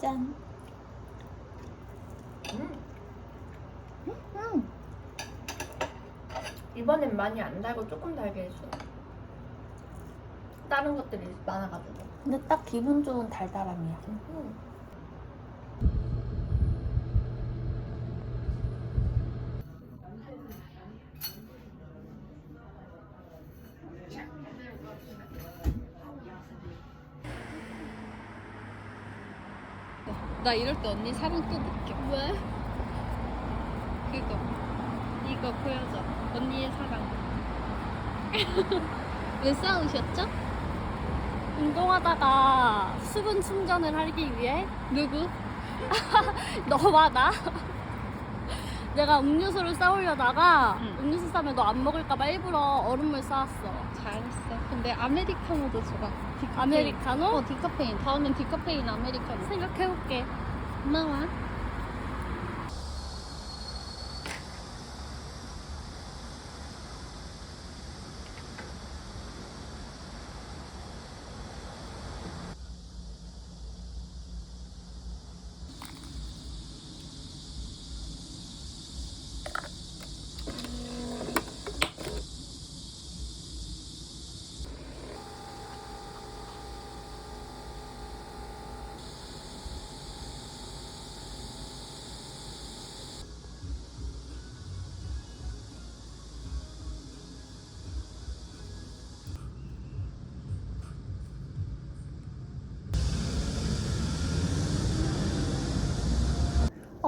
짠. 짠. 음. 음. 이번엔 많이 안 달고 조금 달게 해줘. 다른 것들이 많아가지고. 근데 딱 기분 좋은 달달함이야. 음. 나 이럴 때 언니 사랑 또 느껴. 왜? 그거. 이거 보여줘. 언니의 사랑. 왜 싸우셨죠? 운동하다가 수분 충전을 하기 위해 누구? 너와 나 내가 음료수를 싸오려다가 응. 음료수 싸면 너 안 먹을까봐 일부러 얼음물 싸왔어. 잘했어. 근데 아메리카노도 좋아. 디카페인. 아메리카노? 어, 디카페인. 다음엔 디카페인 아메리카노. 생각해볼게. 고마워.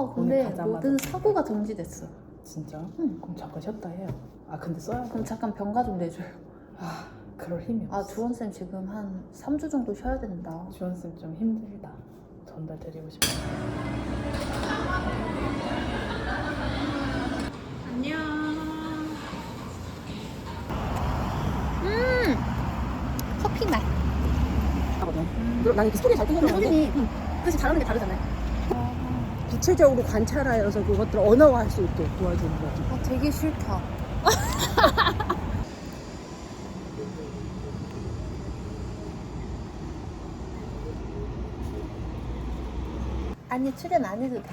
어 근데. 모든 사고가 정지됐어. 진짜? 응. 그럼 잠깐 쉬었다 해요. 아 근데 써야 돼. 그럼 잠깐 병가 좀 내줘요. 아 그럴 힘이 없어. 아 주원쌤 지금 한 3주 정도 쉬어야 된다. 주원 쌤 좀 힘들다. 전달 드리고 싶어. 커피 맛. 난 이렇게 소리 잘 들리는 소진이 뜻이 잘하는 게 다르잖아요. 구체적으로 관찰하여서 그것들을 언어화할 수 있게 도와주는 거지. 아, 되게 싫다. 아니 출연 안 해도 돼.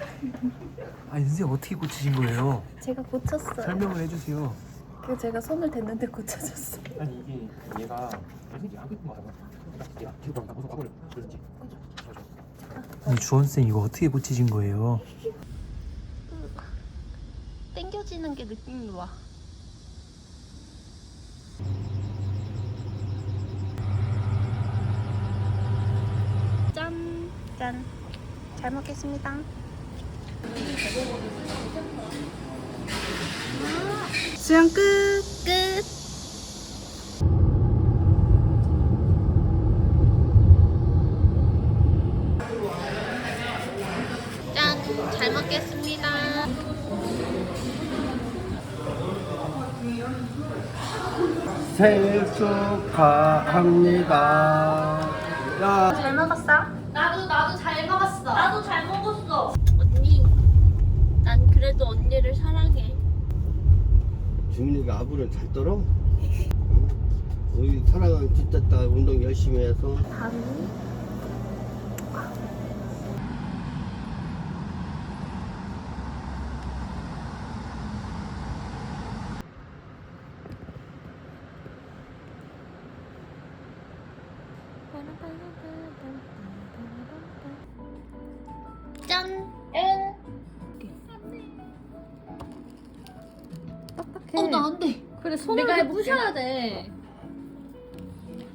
아니 선생님 어떻게 고치신 거예요? 제가 고쳤어요. 설명을 해주세요. 그 제가 손을 댔는데 고쳐졌어. 아니 이게 얘가 선생님 있는 거잖아. 얘가 계속 나 무슨 과거를 그런지. 아니 주원 쌤 이거 어떻게 고치신 거예요? 땡겨지는 게 느낌이 와. 짠, 짠. 잘 먹겠습니다. 수영 끝. 끝. 생일 축하합니다. 야, 잘 먹었어? 나도 나도 잘 먹었어. 나도 잘 먹었어. 언니, 난 그래도 언니를 사랑해. 주민이가 아부를 잘 떨어? 응? 우리 사랑은 진짜 다 운동 열심히 해서 밤이 짠! 응! 딱딱해. 어, 나 안 돼. 그래, 손으로 내가 해볼게. 부셔야 돼.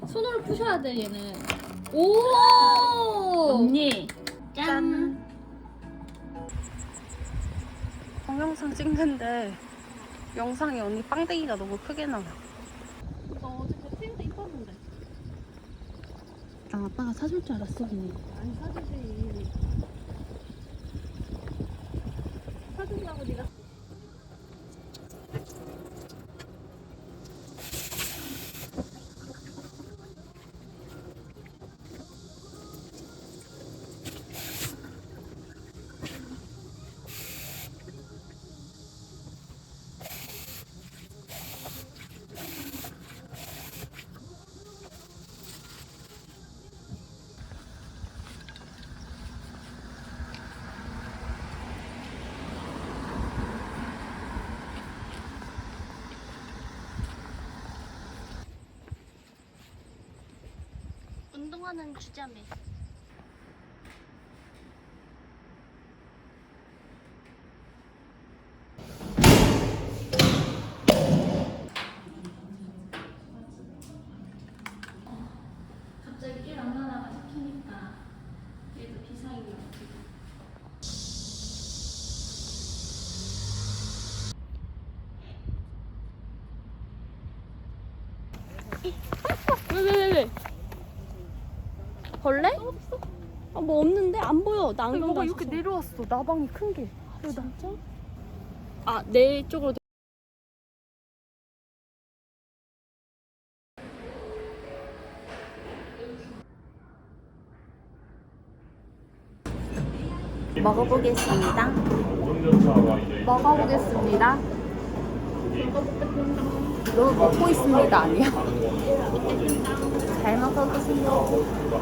손으로 부셔야 돼, 얘는. 오! 언니. 짠. 동영상 찍는데 영상에 언니 빵댕이가 너무 크게 나와. 나 어제 그 트임도 이뻤는데. 아, 아빠가 사줄 줄 알았어, 언니. 안 사주지. 사주려고 네가 운동하는 주자매. 갑자기 일 안 나다가 시키니까 얘도 비상이야. 왜왜왜 왜? 벌레? 아, 뭐 없는데 안 보여. 나 안경 뭐가 다 이렇게. 내려왔어. 나방이 큰 게. 진짜? 아, 내 쪽으로 먹어보겠습니다. 먹어보겠습니다. 너무 먹고 있습니다. 아니야? 잘 먹어보세요.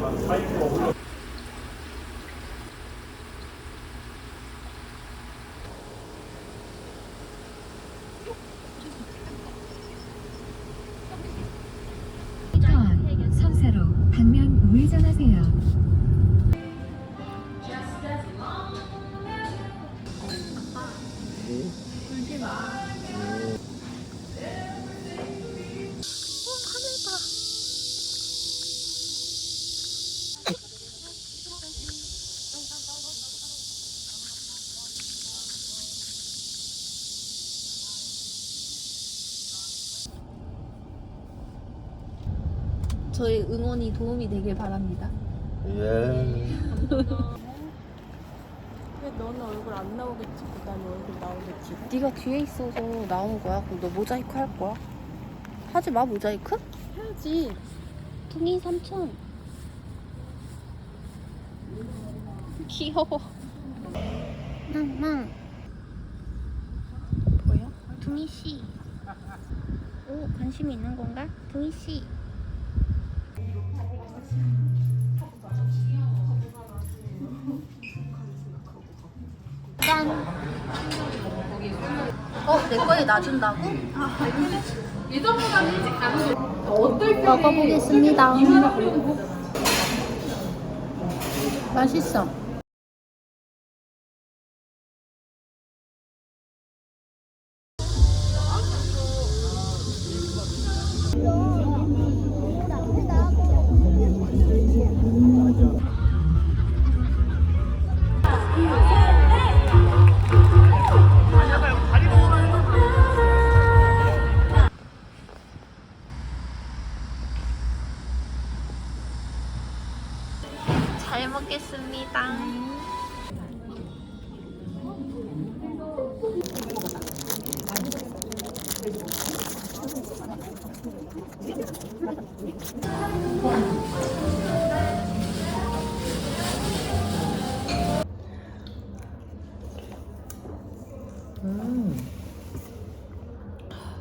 성사로 방면 우회전하세요. 저희 응원이 도움이 되길 바랍니다. 예. 왜 너는 얼굴 안 나오겠지? 나는 얼굴 나오겠지? 네가 뒤에 있어서 나오는 거야. 그럼 너 모자이크 할 거야? 하지 마 모자이크? 해야지. 둥이 삼촌. 귀여워. 망망. 보여? 둥이 씨. 오 관심이 있는 건가? 둥이 씨. 짠. 어, 내 거에 놔준다고? 먹어보겠습니다. 맛있어.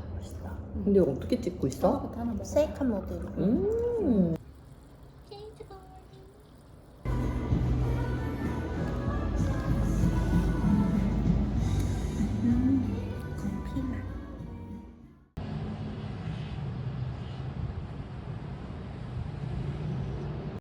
먹겠습니다. 근데 어떻게 찍고 있어? 셀카 모드로. 음.